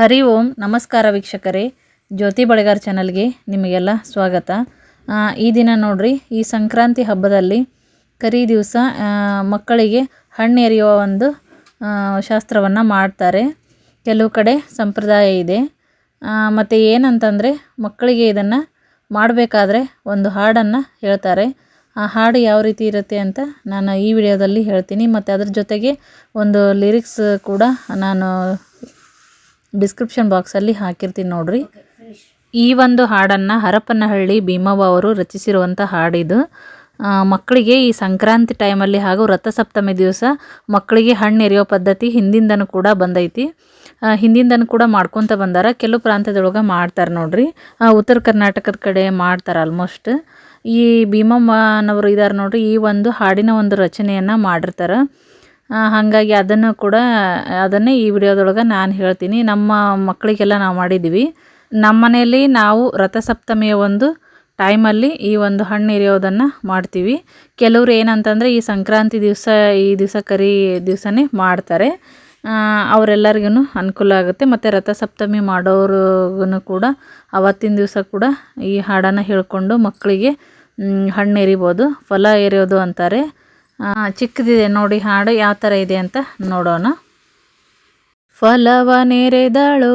ಹರಿ ಓಂ, ನಮಸ್ಕಾರ ವೀಕ್ಷಕರೇ. ಜ್ಯೋತಿ ಬಳೆಗಾರ್ ಚಾನಲ್ಗೆ ನಿಮಗೆಲ್ಲ ಸ್ವಾಗತ. ಈ ದಿನ ನೋಡ್ರಿ, ಈ ಸಂಕ್ರಾಂತಿ ಹಬ್ಬದಲ್ಲಿ ಕರಿ ದಿವಸ ಮಕ್ಕಳಿಗೆ ಹಣ್ಣು ಎರೆಯುವ ಒಂದು ಶಾಸ್ತ್ರವನ್ನು ಮಾಡ್ತಾರೆ. ಕೆಲವು ಕಡೆ ಸಂಪ್ರದಾಯ ಇದೆ. ಮತ್ತು ಏನಂತಂದರೆ, ಮಕ್ಕಳಿಗೆ ಇದನ್ನು ಮಾಡಬೇಕಾದ್ರೆ ಒಂದು ಹಾಡನ್ನು ಹೇಳ್ತಾರೆ. ಆ ಹಾಡು ಯಾವ ರೀತಿ ಇರುತ್ತೆ ಅಂತ ನಾನು ಈ ವಿಡಿಯೋದಲ್ಲಿ ಹೇಳ್ತೀನಿ. ಮತ್ತು ಅದ್ರ ಜೊತೆಗೆ ಒಂದು ಲಿರಿಕ್ಸ್ ಕೂಡ ನಾನು ಡಿಸ್ಕ್ರಿಪ್ಷನ್ ಬಾಕ್ಸಲ್ಲಿ ಹಾಕಿರ್ತೀನಿ ನೋಡ್ರಿ. ಈ ಒಂದು ಹಾಡನ್ನು ಹರಪನಹಳ್ಳಿ ಭೀಮವ್ವ ಅವರು ರಚಿಸಿರುವಂಥ ಹಾಡಿದು ಮಕ್ಕಳಿಗೆ ಈ ಸಂಕ್ರಾಂತಿ ಟೈಮಲ್ಲಿ ಹಾಗೂ ರಥಸಪ್ತಮಿ ದಿವಸ ಮಕ್ಕಳಿಗೆ ಹಣ್ಣು ಎರೆಯೋ ಪದ್ಧತಿ ಹಿಂದಿಂದನೂ ಕೂಡ ಬಂದೈತಿ. ಹಿಂದಿಂದನೂ ಕೂಡ ಮಾಡ್ಕೊತ ಬಂದಾರ. ಕೆಲವು ಪ್ರಾಂತ್ಯದೊಳಗೆ ಮಾಡ್ತಾರೆ ನೋಡ್ರಿ. ಉತ್ತರ ಕರ್ನಾಟಕದ ಕಡೆ ಮಾಡ್ತಾರೆ ಆಲ್ಮೋಸ್ಟ್ ಈ ಭೀಮಮ್ಮನವರು ಇದ್ದಾರೆ ನೋಡ್ರಿ. ಈ ಒಂದು ಹಾಡಿನ ಒಂದು ರಚನೆಯನ್ನು ಮಾಡಿರ್ತಾರೆ. ಹಾಗಾಗಿ ಅದನ್ನು ಕೂಡ, ಅದನ್ನೇ ಈ ವಿಡಿಯೋದೊಳಗೆ ನಾನು ಹೇಳ್ತೀನಿ. ನಮ್ಮ ಮಕ್ಕಳಿಗೆಲ್ಲ ನಾವು ಮಾಡಿದ್ದೀವಿ. ನಮ್ಮ ಮನೆಯಲ್ಲಿ ನಾವು ರಥಸಪ್ತಮಿಯ ಒಂದು ಟೈಮಲ್ಲಿ ಈ ಒಂದು ಹಣ್ಣು ಇರಿಯೋದನ್ನು ಮಾಡ್ತೀವಿ. ಕೆಲವರು ಏನಂತಂದರೆ ಈ ಸಂಕ್ರಾಂತಿ ದಿವಸ, ಈ ದಿವಸ ಕರಿ ದಿವಸನೇ ಮಾಡ್ತಾರೆ. ಅವರೆಲ್ಲರಿಗೂ ಅನುಕೂಲ ಆಗುತ್ತೆ. ಮತ್ತು ರಥಸಪ್ತಮಿ ಮಾಡೋರಿಗೂ ಕೂಡ ಅವತ್ತಿನ ದಿವಸ ಕೂಡ ಈ ಹಾಡನ್ನು ಹೇಳ್ಕೊಂಡು ಮಕ್ಕಳಿಗೆ ಹಣ್ಣು ಎರಿಬೋದು, ಫಲ ಎರೆಯೋದು ಅಂತಾರೆ. ಚಿಕ್ಕದಿದೆ ನೋಡಿ, ಹಾಡು ಯಾವ ಥರ ಇದೆ ಅಂತ ನೋಡೋಣ. ಫಲವ ನೆರೆದಳು,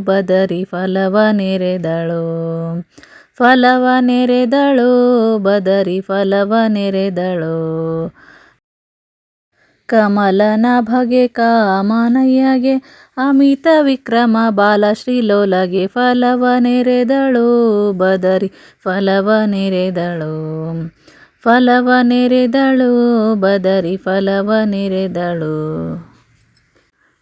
ಬದರಿ ಫಲವ ನೆರೆದಳು. ಫಲವ ನೆರೆದಳು, ಬದರಿ ಫಲವ ನೆರೆದಳು. ಕಮಲನ ಭಗೆ ಕಾಮನಯ್ಯಗೆ, ಅಮಿತ ವಿಕ್ರಮ ಬಾಲ ಶ್ರೀಲೋಲಗೆ ಫಲವ ನೆರೆದಳು, ಬದರಿ ಫಲವ ಫಲವ ನೆರೆದಳು, ಬದರಿ ಫಲವ ನೆರೆದಳು.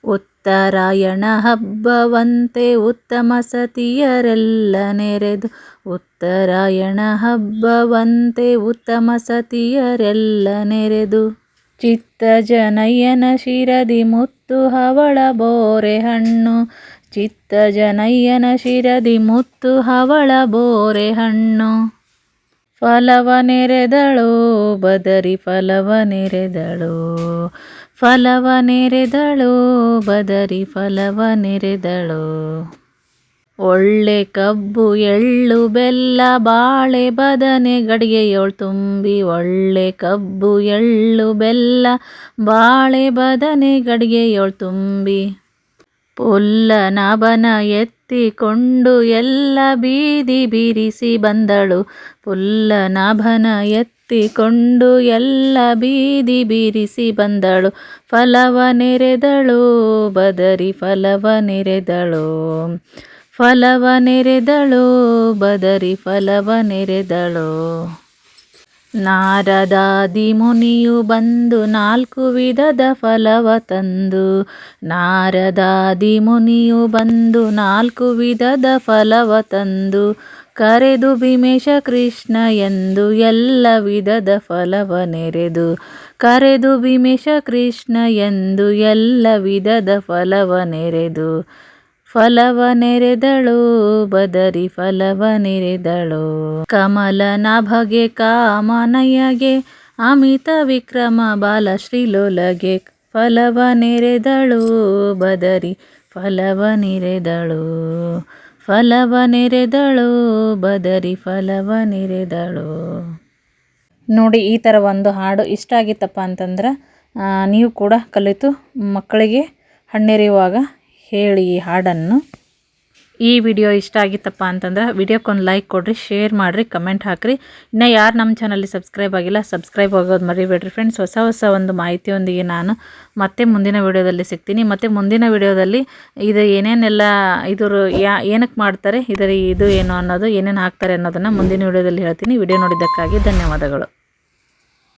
ಉತ್ತರಾಯಣ ಹಬ್ಬವಂತೆ ಉತ್ತಮ ಸತಿಯರೆಲ್ಲ ನೆರೆದು, ಉತ್ತರಾಯಣ ಹಬ್ಬವಂತೆ ಉತ್ತಮ ಸತಿಯರೆಲ್ಲ ನೆರೆದು. ಚಿತ್ತ ಜನಯ್ಯನ ಶಿರದಿ ಮುತ್ತು ಹವಳ ಬೋರೆ ಹಣ್ಣು, ಚಿತ್ತ ಜನಯ್ಯನ ಶಿರದಿ ಮುತ್ತು ಹವಳ ಬೋರೆ ಹಣ್ಣು. ಫಲವ ನೆರೆದಳು, ಬದರಿ ಫಲವ ನೆರೆದಳು. ಫಲವ ನೆರೆದಳು, ಬದರಿ ಫಲವ ನೆರೆದಳು. ಒಳ್ಳೆ ಕಬ್ಬು, ಎಳ್ಳು, ಬೆಲ್ಲ, ಬಾಳೆ, ಬದನೆ, ಗಡಿಗೆಯೋಳು ತುಂಬಿ ಒಳ್ಳೆ ಕಬ್ಬು, ಎಳ್ಳು, ಬೆಲ್ಲ, ಬಾಳೆ, ಬದನೆ, ಗಡಿಗೆಯೋಳು ತುಂಬಿ. ಪುಲ್ಲನಬನ ಎತ್ತಿಕೊಂಡು ಎಲ್ಲ ಬೀದಿ ಬಿರಿಸಿ ಬಂದಳು. ಪುಲ್ಲನಭನ ಎತ್ತಿಕೊಂಡು ಎಲ್ಲ ಬೀದಿ ಬಿರಿಸಿ ಬಂದಳು. ಫಲವ ನೆರೆದಳು, ಬದರಿ ಫಲವ ನೆರೆದಳು. ಫಲವ ನೆರೆದಳು, ಬದರಿ ಫಲವ ನೆರೆದಳು. ನಾರದಾದಿ ಮುನಿಯು ಬಂದು ನಾಲ್ಕು ವಿಧದ ಫಲವ ತಂದು ನಾರದಾದಿ ಮುನಿಯು ಬಂದು ನಾಲ್ಕು ವಿಧದ ಫಲವ ತಂದು, ಕರೆದು ಭೀಮೇಶ ಕೃಷ್ಣ ಎಂದು ಎಲ್ಲ ವಿಧದ ಫಲವ ನೆರೆದು, ಕರೆದು ಭೀಮೇಶ ಕೃಷ್ಣ ಎಂದು ಎಲ್ಲ ವಿಧದ ಫಲವ ನೆರೆದು ಫಲವ ನೆರೆದಳು, ಬದರಿ ಫಲವ ನೆರೆದಳು. ಕಮಲನ ಭಗೆ ಕಾಮನಯ್ಯಗೆ, ಅಮಿತ ವಿಕ್ರಮ ಬಾಲ ಶ್ರೀಲೋಲಗೆ ಫಲವ ನೆರೆದಳು, ಬದರಿ ಫಲವ ನೆರೆದಳು. ಫಲವ ನೆರೆದಳು, ಬದರಿ ಫಲವ ನೆರೆದಳು. ನೋಡಿ, ಈ ಥರ ಒಂದು ಹಾಡು ಇಷ್ಟ ಆಗಿತ್ತಪ್ಪ ಅಂತಂದ್ರೆ ನೀವು ಕೂಡ ಕಲಿತು ಮಕ್ಕಳಿಗೆ ಹಣ್ಣೆರೆಯುವಾಗ ಹೇಳಿ ಈ ಹಾಡನ್ನು. ಈ ವಿಡಿಯೋ ಇಷ್ಟ ಆಗಿತ್ತಪ್ಪ ಅಂತಂದ್ರೆ ವಿಡಿಯೋಕ್ಕೊಂದು ಲೈಕ್ ಕೊಡಿರಿ ಶೇರ್ ಮಾಡಿರಿ ಕಮೆಂಟ್ ಹಾಕಿರಿ. ಇನ್ನು ಯಾರು ನಮ್ಮ ಚಾನಲ್ಲಿ ಸಬ್ಸ್ಕ್ರೈಬ್ ಆಗಿಲ್ಲ ಸಬ್ಸ್ಕ್ರೈಬ್ ಆಗೋದು ಮರಿಬೇಡ್ರಿ ಫ್ರೆಂಡ್ಸ್ ಹೊಸ ಹೊಸ ಒಂದು ಮಾಹಿತಿಯೊಂದಿಗೆ ನಾನು ಮತ್ತೆ ಮುಂದಿನ ವಿಡಿಯೋದಲ್ಲಿ ಸಿಗ್ತೀನಿ. ಮತ್ತು ಮುಂದಿನ ವಿಡಿಯೋದಲ್ಲಿ ಇದು ಏನೇನೆಲ್ಲ ಇದ್ರ ಯಾ ಏನಕ್ಕೆ ಮಾಡ್ತಾರೆ ಇದರ ಇದು ಏನು ಅನ್ನೋದು, ಏನೇನು ಹಾಕ್ತಾರೆ ಅನ್ನೋದನ್ನು ಮುಂದಿನ ವಿಡಿಯೋದಲ್ಲಿ ಹೇಳ್ತೀನಿ. ವಿಡಿಯೋ ನೋಡಿದ್ದಕ್ಕಾಗಿ ಧನ್ಯವಾದಗಳು.